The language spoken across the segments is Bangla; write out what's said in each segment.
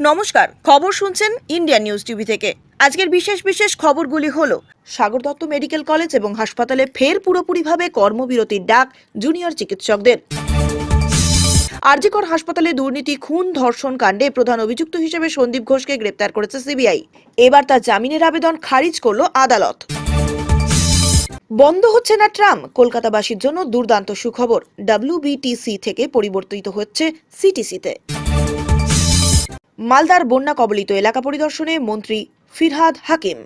নমস্কার, খবর শুনছেন ইন্ডিয়া নিউজ টিভি থেকে। আজকের বিশেষ বিশেষ খবরগুলি হল, সাগর দত্ত মেডিকেল কলেজ এবং হাসপাতালে ফের পুরোপুরিভাবে কর্মবিরতির ডাক জুনিয়র চিকিৎসকদের। আরজিকর হাসপাতালে দুর্নীতি, খুন, ধর্ষণ কাণ্ডে প্রধান অভিযুক্ত হিসেবে সন্দীপ ঘোষকে গ্রেপ্তার করেছে সিবিআই। এবার তার জামিনের আবেদন খারিজ করল আদালত। বন্ধ হচ্ছে না ট্রাম, কলকাতাবাসীর জন্য দুর্দান্ত সুখবর। ডাব্লিউবিটিসি থেকে পরিবর্তিত হচ্ছে সিটিসিতে। মালদার বন্যা কবলিত এলাকা পরিদর্শনে মন্ত্রী ফিরহাদ হাকিম।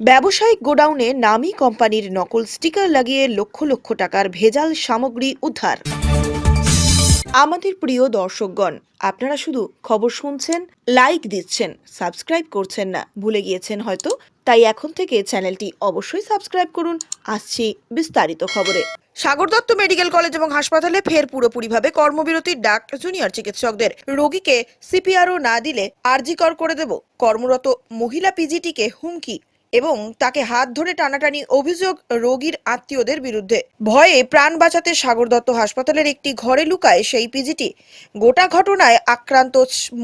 ব্যবসায়িক গোডাউনে নামী কোম্পানির নকল স্টিকার লাগিয়ে লক্ষ লক্ষ টাকার ভেজাল সামগ্রী উদ্ধার। আমাদের প্রিয় দর্শকগণ, আপনারা শুধু খবর শুনছেন লাইক দিচ্ছেন সাবস্ক্রাইব করছেন না, ভুলে গিয়েছেন হয়তো? তাই এখন থেকে চ্যানেলটি অবশ্যই সাবস্ক্রাইব করুন। আসছি বিস্তারিত খবরে। সাগর দত্ত মেডিকেল কলেজ এবং হাসপাতালে ফের পুরোপুরিভাবে কর্মবিরতির ডাক জুনিয়র চিকিৎসকদের। রোগীকে সিপিআরও না দিলে আরজিকর করে দেব। কর্মরত মহিলা পিজিটিকে হুমকি এবং তাকে হাত ধরে টানাটানি অভিযোগ রোগীর আত্মীয়দের বিরুদ্ধে। ভয়ে প্রাণ বাঁচাতে সাগর দত্ত হাসপাতালের একটি ঘরে লুকায় সেই পিজিটি। গোটা ঘটনায় আক্রান্ত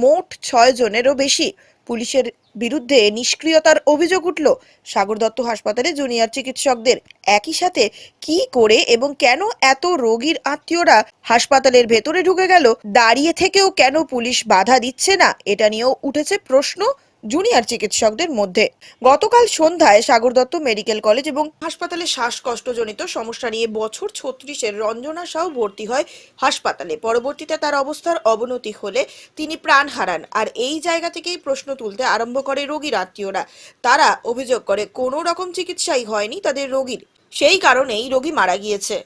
মোট ছয় জনেরও বেশি। পুলিশের বিরুদ্ধে নিষ্ক্রিয়তার অভিযোগ উঠল। সাগর দত্ত হাসপাতালে জুনিয়র চিকিৎসকদের একই সাথে কি করে এবং কেন এত রোগীর আত্মীয়রা হাসপাতালের ভেতরে ঢুকে গেল, দাঁড়িয়ে থেকেও কেন পুলিশ বাধা দিচ্ছে না, এটা নিয়েও উঠেছে প্রশ্ন। জুনিয়র চিকিৎসকদের মধ্যে। গতকাল সন্ধ্যায় সাগর দত্ত মেডিকেল কলেজ এবং হাসপাতালে শ্বাসকষ্টজনিত সমস্যা নিয়ে বছর ছত্রিশের রঞ্জনা সাউ ভর্তি হয় হাসপাতালে। পরবর্তীতে তার অবস্থার অবনতি হলে তিনি প্রাণ হারান আর এই জায়গা থেকেই প্রশ্ন তুলতে আরম্ভ করে রোগীর আত্মীয়রা। তারা অভিযোগ করে, কোনো রকম চিকিৎসাই হয়নি তাদের রোগীর। সেই কারণেই রোগী মারা গিয়েছে।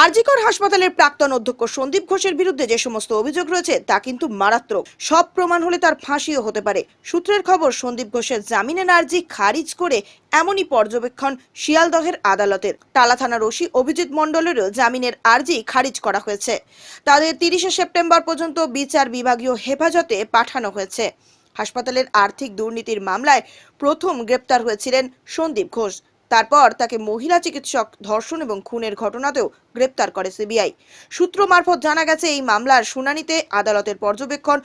আরজিকর হাসপাতালের প্রাক্তন অধ্যক্ষ সন্দীপ ঘোষের বিরুদ্ধে যে সমস্ত অভিযোগ রয়েছে, তা কিন্তু মারাত্মক। সব প্রমাণ হলে তার ফাঁসিও হতে পারে। সূত্রের খবর, সন্দীপ ঘোষের জামিনের আর্জি খারিজ করে এমনই পর্যবেক্ষণ শিয়ালদহের আদালতের। টালা থানার ওসি অভিজিৎ মণ্ডলেরও জামিনের আর্জি খারিজ করা হয়েছে। তাদের তিরিশে সেপ্টেম্বর পর্যন্ত বিচার বিভাগীয় হেফাজতে পাঠানো হয়েছে। হাসপাতালের আর্থিক দুর্নীতির মামলায় প্রথম গ্রেপ্তার হয়েছিলেন সন্দীপ ঘোষ। তারপর তাকে মহিলা চিকিৎসক ধর্ষণ এবং খুনের ঘটনাতেও গ্রেপ্তার করে সিবিআই। সূত্র মারফত জানা গেছে, এই মামলার শুনানিতে আদালতের পর্যবেক্ষণ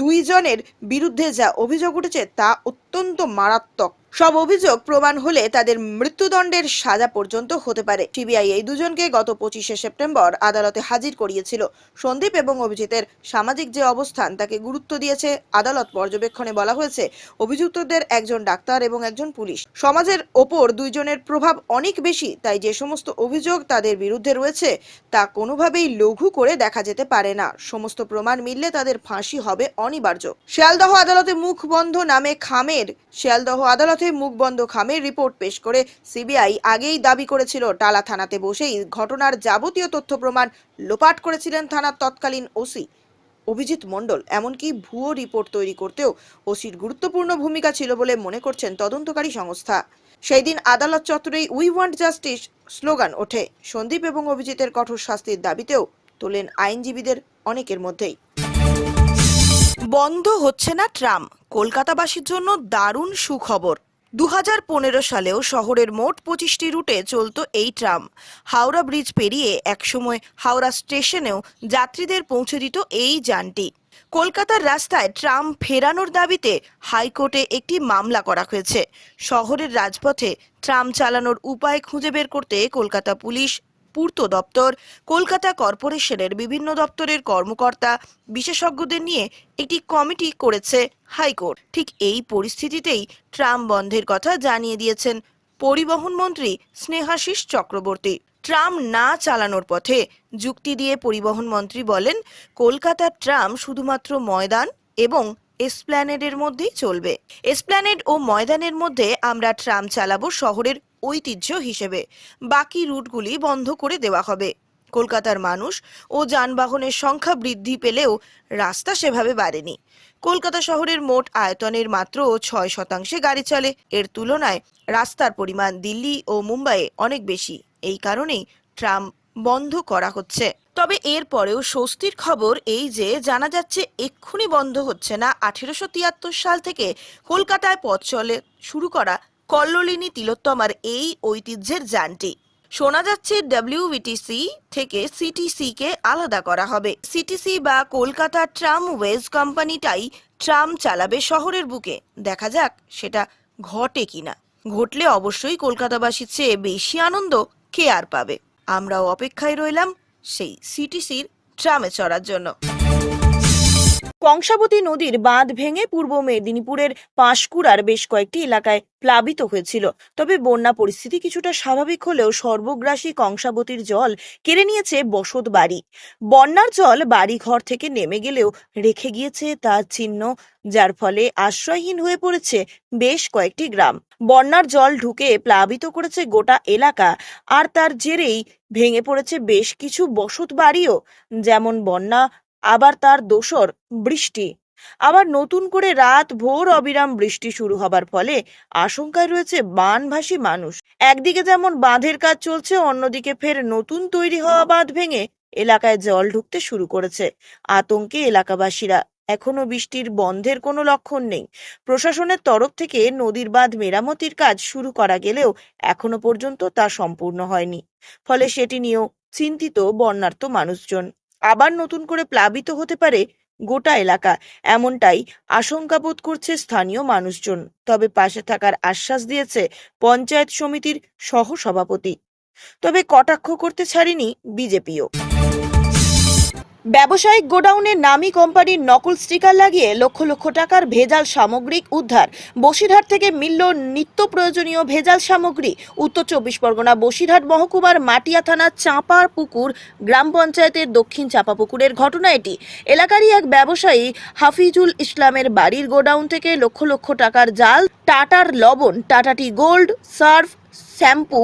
দুইজনের বিরুদ্ধে যা অভিযোগ উঠেছে তা অত্যন্ত মারাত্মক। সব অভিযোগ প্রমাণ হলে তাদের মৃত্যুদণ্ডের সাজা পর্যন্ত হতে পারে। সিবিআই এই দুজনকে গত পঁচিশে সেপ্টেম্বর আদালতে হাজির করিয়েছিল। সন্দীপ এবং অভিজিতের সামাজিক যে অবস্থান, তাকে গুরুত্ব দিয়েছে আদালত পর্যবেক্ষণে বলা হয়েছে, অভিযুক্তদের একজন ডাক্তার এবং একজন পুলিশ। সমাজের ওপর দুইজনের প্রভাব অনেক বেশি, তাই যে সমস্ত অভিযোগ তাদের বিরুদ্ধে রয়েছে, তা কোনোভাবেই লঘু করে দেখা যেতে পারে না। সমস্ত প্রমাণ মিললে তাদের ফাঁসি হবে অনিবার্য। শিয়ালদহ আদালতে মুখ বন্ধ নামে খামের, শিয়ালদহ আদালতে মুখ বন্ধ খামের রিপোর্ট পেশ করে সিবিআই। আগেই দাবি করেছিল, টালা থানাতে বসেই ঘটনার যাবতীয় তথ্য প্রমাণ লোপাট করেছিলেন থানার তৎকালীন ওসি অভিজিৎ মণ্ডল। এমনকি ভুয়ো রিপোর্ট তৈরি করতেও ওসির গুরুত্বপূর্ণ ভূমিকা ছিল বলে মনে করছেন তদন্তকারী সংস্থা। সেই দিন আদালত চত্বরেই উই ওয়ান্ট জাস্টিস স্লোগান ওঠে। সন্দীপ এবং অভিজিতের কঠোর শাস্তির দাবিতেও তোলেন আইনজীবীদের অনেকের মধ্যেই। বন্ধ হচ্ছে না ট্রাম। কলকাতাবাসীর জন্য দারুণ সুখবর। দু হাজার পনেরো সালেও শহরের মোট পঁচিশটি রুটে চলত এই ট্রাম। হাওড়া ব্রিজ পেরিয়ে একসময় হাওড়া স্টেশনেও যাত্রীদের পৌঁছে দিত এই যানটি। কলকাতার রাস্তায় ট্রাম ফেরানোর দাবিতে হাইকোর্টে একটি মামলা করা হয়েছে। শহরের রাজপথে ট্রাম চালানোর উপায় খুঁজে বের করতে কলকাতা পুলিশ পূর্ত দপ্তর, কলকাতা কর্পোরেশনের বিভিন্ন দপ্তরের কর্মকর্তা, বিশেষজ্ঞদের নিয়ে একটি কমিটি করেছে হাইকোর্ট। ঠিক এই পরিস্থিতিতেই ট্রাম বন্ধের কথা জানিয়ে দিয়েছেন পরিবহন মন্ত্রী স্নেহাশিস চক্রবর্তী। ট্রাম না চালানোর পথে যুক্তি দিয়ে পরিবহন মন্ত্রী বলেন কলকাতার ট্রাম শুধুমাত্র ময়দান এবং এসপ্ল্যানেডের মধ্যেই চলবে। এসপ্ল্যানেড ও ময়দানের মধ্যে আমরা ট্রাম চালাবো শহরের ঐতিহ্য হিসেবে। বাকি রুটগুলি বন্ধ করে দেওয়া হবে। কলকাতার মানুষ ও যানবাহনের সংখ্যা বৃদ্ধি পেলেও রাস্তা সেভাবে বাড়েনি। কলকাতা শহরের মোট আয়তনের মাত্র ছয় শতাংশে গাড়ি চলে। এর তুলনায় রাস্তার পরিমাণ দিল্লি ও মুম্বাইয়ে অনেক বেশি। এই কারণেই ট্রাম বন্ধ করা হচ্ছে। তবে এর পরেও স্বস্তির খবর এই যে, জানা যাচ্ছে এক্ষুনি বন্ধ হচ্ছে না। আঠেরোশো তিয়াত্তর সাল থেকে কলকাতায় পথ চলে শুরু করা কল্লোলিনী তিলোত্তমার এই ঐতিহ্যের যানটি। শোনা যাচ্ছে ডব্লিউবিটিসি থেকে সিটিসি কে আলাদা করা হবে। সিটিসি বা কলকাতা ট্রামওয়েজ কোম্পানিটাই ট্রাম চালাবে শহরের বুকে। দেখা যাক সেটা ঘটে কিনা। ঘটলে অবশ্যই কলকাতাবাসীর চেয়ে বেশি আনন্দ কে আর পাবে। আমরাও অপেক্ষায় রইলাম সেই সিটিসির ট্রামে চড়ার জন্য। কংসাবতী নদীর বাঁধ ভেঙে পূর্ব মেদিনীপুরের পাঁশকুড়ার বেশ কয়েকটি এলাকায় প্লাবিত হয়েছিল। তবে বন্যা পরিস্থিতি কিছুটা স্বাভাবিক হলেও সর্বগ্রাসী কংসাবতীর জল কেড়ে নিয়েছে বসত বাড়ি। বন্যার জল বাড়ি ঘর থেকে নেমে গেলেও রেখে গিয়েছে তার চিহ্ন, যার ফলে আশ্রয়হীন হয়ে পড়েছে বেশ কয়েকটি গ্রাম। বন্যার জল ঢুকে প্লাবিত করেছে গোটা এলাকা, আর তার জেরেই ভেঙে পড়েছে বেশ কিছু বসত বাড়িও, যেমন বন্যা আবার তার দোসর বৃষ্টি। আবার নতুন করে রাত ভোর অবিরাম বৃষ্টি শুরু হবার ফলে আশঙ্কায় রয়েছে বানভাসী মানুষ। একদিকে যেমন বাঁধের কাজ চলছে, অন্যদিকে ফের নতুন তৈরি হওয়া বাঁধ ভেঙে এলাকায় জল ঢুকতে শুরু করেছে। আতঙ্কে এলাকাবাসীরা, এখনও বৃষ্টির বন্ধের কোনো লক্ষণ নেই। প্রশাসনের তরফ থেকে নদীর বাঁধ মেরামতির কাজ শুরু করা গেলেও এখনও পর্যন্ত তা সম্পূর্ণ হয়নি। ফলে সেটি নিয়েও চিন্তিত বন্যার্ত মানুষজন। আবার নতুন করে প্লাবিত হতে পারে গোটা এলাকা। এমনটাই আশঙ্কা বোধ করছে স্থানীয় মানুষজন। তবে পাশে থাকার আশ্বাস দিয়েছে পঞ্চায়েত সমিতির সহ সভাপতি তবে কটাক্ষ করতে ছাড়েনি বিজেপিও। ব্যবসায়িক গোডাউনে নামি কোম্পানির নকল স্টিকার লাগিয়ে লক্ষ লক্ষ টাকার ভেজাল সামগ্রিক উদ্ধার। বসিরহাট থেকে মিলল নিত্য প্রয়োজনীয় ভেজাল সামগ্রী। উত্তর চব্বিশ পরগনা বসিরহাট মহকুমার মাটিয়া থানার চাঁপার পুকুর গ্রাম পঞ্চায়েতের দক্ষিণ চাঁপা পুকুরের ঘটনা এটি। এলাকারই এক ব্যবসায়ী হাফিজুল ইসলামের বাড়ির গোডাউন থেকে লক্ষ লক্ষ টাকার জাল, টাটার লবণ, টাটাটি গোল্ড, সার্ফ, শ্যাম্পু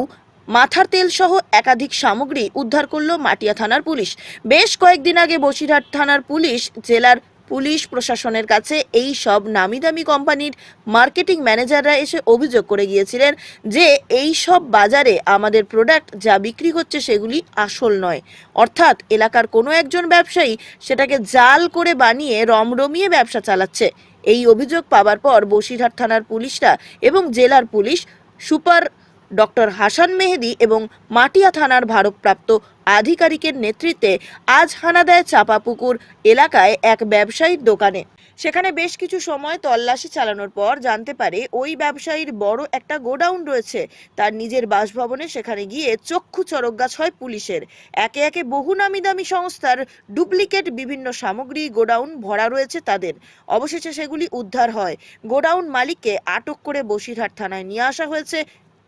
মাথার তেল সহ একাধিক সামগ্রী উদ্ধার করল মাটিয়া থানার পুলিশ। বেশ কয়েকদিন আগে বসিরহাট থানার পুলিশ জেলার পুলিশ প্রশাসনের কাছে এই সব নামি দামি কোম্পানির মার্কেটিং ম্যানেজাররা এসে অভিযোগ করে গিয়েছিলেন যে এই সব বাজারে আমাদের প্রোডাক্ট যা বিক্রি হচ্ছে সেগুলি আসল নয়। অর্থাৎ এলাকার কোনো একজন ব্যবসায়ী সেটাকে জাল করে বানিয়ে রমরমিয়ে ব্যবসা চালাচ্ছে। এই অভিযোগ পাওয়ার পর বসিরহাট থানার পুলিশরা এবং জেলার police super doctor Hasan Mehedi এবং মাটিয়া থানার ভারপ্রাপ্ত আধিকারিকের নেতৃত্বে আজ হানা দেয় চাপাপুকুর এলাকায় এক ব্যবসায়ীর দোকানে। সেখানে বেশ কিছু সময় তল্লাশি চালানোর পর জানতে পারে, ওই ব্যবসায়ীর বড় একটা গোডাউন রয়েছে। তার নিজের বাসভবনে সেখানে গিয়ে চক্ষু চরকগাছ হয় পুলিশের। একে একে বহু নামি দামি সংস্থার ডুপ্লিকেট বিভিন্ন সামগ্রী গোডাউন ভরা রয়েছে তাদের। অবশেষে সেগুলি উদ্ধার হয়। গোডাউন মালিককে আটক করে বসিরহাট থানায় নিয়ে আসা হয়েছে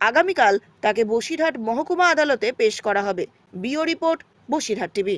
আগামীকাল তাকে বসিরহাট মহকুমা আদালতে পেশ করা হবে। বিও রিপোর্ট বসিরহাট টিভি।